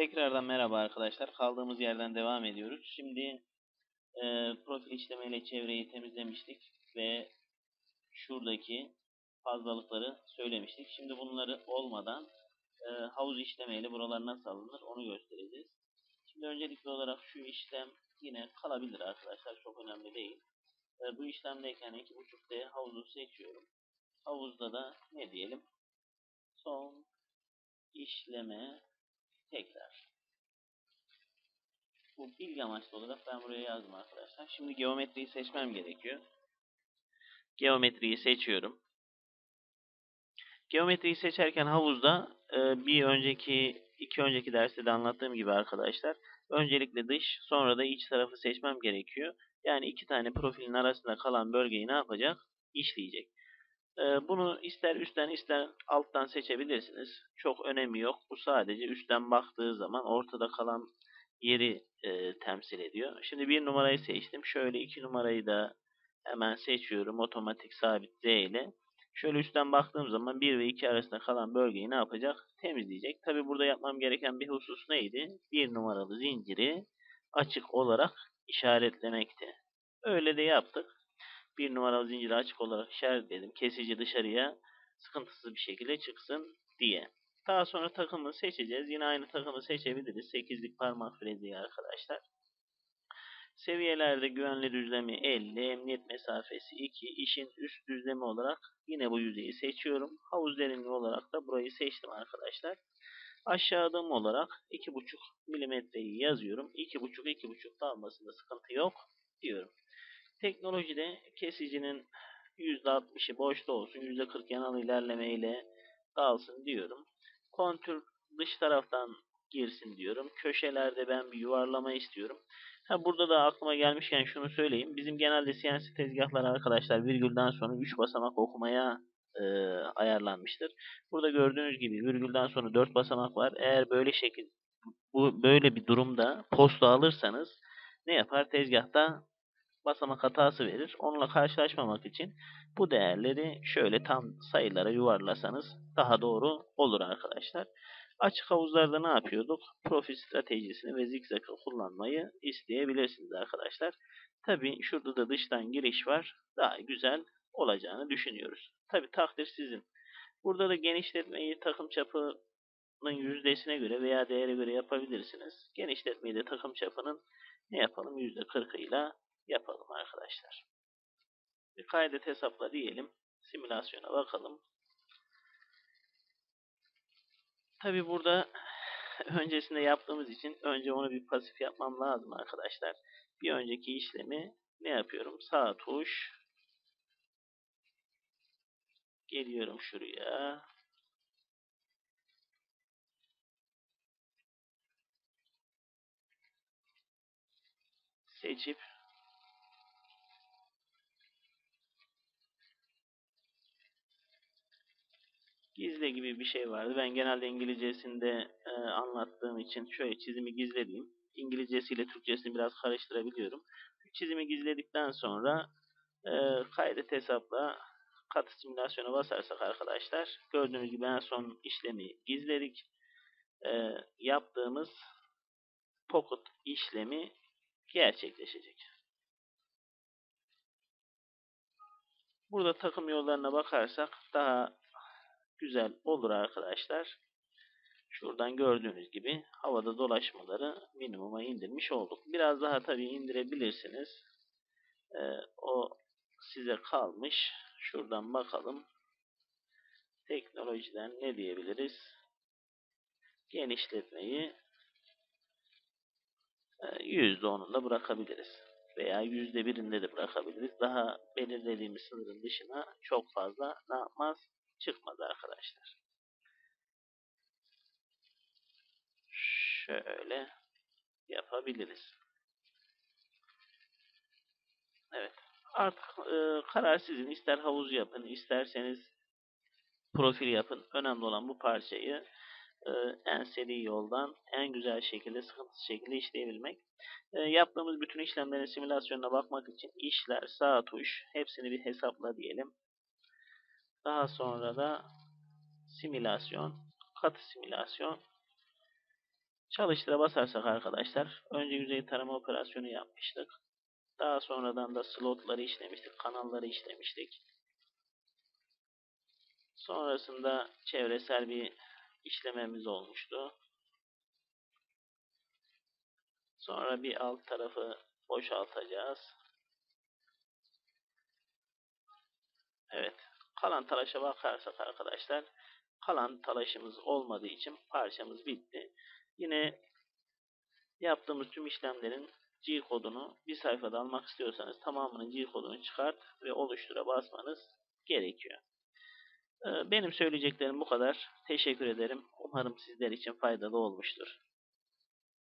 Tekrardan merhaba arkadaşlar. Kaldığımız yerden devam ediyoruz. Şimdi e, profil işlemeyle çevreyi temizlemiştik ve şuradaki fazlalıkları söylemiştik. Şimdi bunları olmadan e, havuz işlemeyle buralar nasıl alınır onu göstereceğiz. Şimdi öncelikli olarak şu işlem yine kalabilir arkadaşlar. Çok önemli değil. E, bu işlemdeyken 2.5D havuzu seçiyorum. Havuzda da ne diyelim? Son işleme tekrar. Bu bilgi amaçlı olarak ben buraya yazdım arkadaşlar. Şimdi geometriyi seçmem gerekiyor. Geometriyi seçiyorum. Geometriyi seçerken havuzda e, bir önceki iki önceki derste de anlattığım gibi arkadaşlar öncelikle dış sonra da iç tarafı seçmem gerekiyor. Yani iki tane profilin arasında kalan bölgeyi ne yapacak? İşleyecek. Ee, bunu ister üstten ister alttan seçebilirsiniz. Çok önemi yok. Bu sadece üstten baktığı zaman ortada kalan yeri e, temsil ediyor. Şimdi bir numarayı seçtim. Şöyle iki numarayı da hemen seçiyorum. Otomatik sabit Z ile. Şöyle üstten baktığım zaman 1 ve 2 arasında kalan bölgeyi ne yapacak? Temizleyecek. Tabi burada yapmam gereken bir husus neydi? Bir numaralı zinciri açık olarak işaretlemekti. Öyle de yaptık bir numaralı zinciri açık olarak işaretledim. Kesici dışarıya sıkıntısız bir şekilde çıksın diye. Daha sonra takımı seçeceğiz. Yine aynı takımı seçebiliriz. 8'lik parmak freziği arkadaşlar. Seviyelerde güvenli düzlemi 50, emniyet mesafesi 2, işin üst düzlemi olarak yine bu yüzeyi seçiyorum. Havuz derinliği olarak da burayı seçtim arkadaşlar. Aşağı adım olarak 2,5 milimetreyi yazıyorum. 2,5 2,5 dalmasında sıkıntı yok diyorum. Teknolojide kesicinin %60'ı boşta olsun, %40 yanal ilerleme ile kalsın diyorum. Kontür dış taraftan girsin diyorum. Köşelerde ben bir yuvarlama istiyorum. Ha burada da aklıma gelmişken şunu söyleyeyim. Bizim genelde CNC tezgahlar arkadaşlar virgülden sonra 3 basamak okumaya e, ayarlanmıştır. Burada gördüğünüz gibi virgülden sonra 4 basamak var. Eğer böyle şekil bu böyle bir durumda posta alırsanız ne yapar? Tezgahta basamak hatası verir. Onunla karşılaşmamak için bu değerleri şöyle tam sayılara yuvarlasanız daha doğru olur arkadaşlar. Açık havuzlarda ne yapıyorduk? Profil stratejisini ve zigzag'ı kullanmayı isteyebilirsiniz arkadaşlar. Tabi şurada da dıştan giriş var. Daha güzel olacağını düşünüyoruz. Tabi takdir sizin. Burada da genişletmeyi takım çapının yüzdesine göre veya değere göre yapabilirsiniz. Genişletmeyi de takım çapının ne yapalım? %40'ıyla yapalım arkadaşlar. Bir kaydet hesapla diyelim. Simülasyona bakalım. Tabi burada öncesinde yaptığımız için önce onu bir pasif yapmam lazım arkadaşlar. Bir önceki işlemi ne yapıyorum? Sağ tuş geliyorum şuraya. Seçip gizle gibi bir şey vardı. Ben genelde İngilizcesinde e, anlattığım için şöyle çizimi gizlediğim İngilizcesiyle Türkçesini biraz karıştırabiliyorum. Çizimi gizledikten sonra e, kaydet hesapla katı simülasyona basarsak arkadaşlar gördüğünüz gibi en son işlemi gizledik. E, yaptığımız pocket işlemi gerçekleşecek. Burada takım yollarına bakarsak daha güzel olur arkadaşlar. Şuradan gördüğünüz gibi havada dolaşmaları minimuma indirmiş olduk. Biraz daha tabii indirebilirsiniz. Ee, o size kalmış. Şuradan bakalım. Teknolojiden ne diyebiliriz? Genişletmeyi %10'unda bırakabiliriz. Veya %1'inde de bırakabiliriz. Daha belirlediğimiz sınırın dışına çok fazla ne yapmaz? Çıkmadı arkadaşlar. Şöyle yapabiliriz. Evet. Artık e, karar sizin. İster havuz yapın, isterseniz profil yapın. Önemli olan bu parçayı e, en seri yoldan en güzel şekilde, sıkıntısız şekilde işleyebilmek. E, yaptığımız bütün işlemlerin simülasyonuna bakmak için işler, sağ tuş, hepsini bir hesapla diyelim. Daha sonra da simülasyon, katı simülasyon Çalıştıra basarsak arkadaşlar önce yüzey tarama operasyonu yapmıştık. Daha sonradan da slotları işlemiştik, kanalları işlemiştik. Sonrasında çevresel bir işlememiz olmuştu. Sonra bir alt tarafı boşaltacağız. Evet. Kalan talaşa bakarsak arkadaşlar kalan talaşımız olmadığı için parçamız bitti. Yine yaptığımız tüm işlemlerin G kodunu bir sayfada almak istiyorsanız tamamının G kodunu çıkart ve oluştura basmanız gerekiyor. Ee, Benim söyleyeceklerim bu kadar. Teşekkür ederim. Umarım sizler için faydalı olmuştur.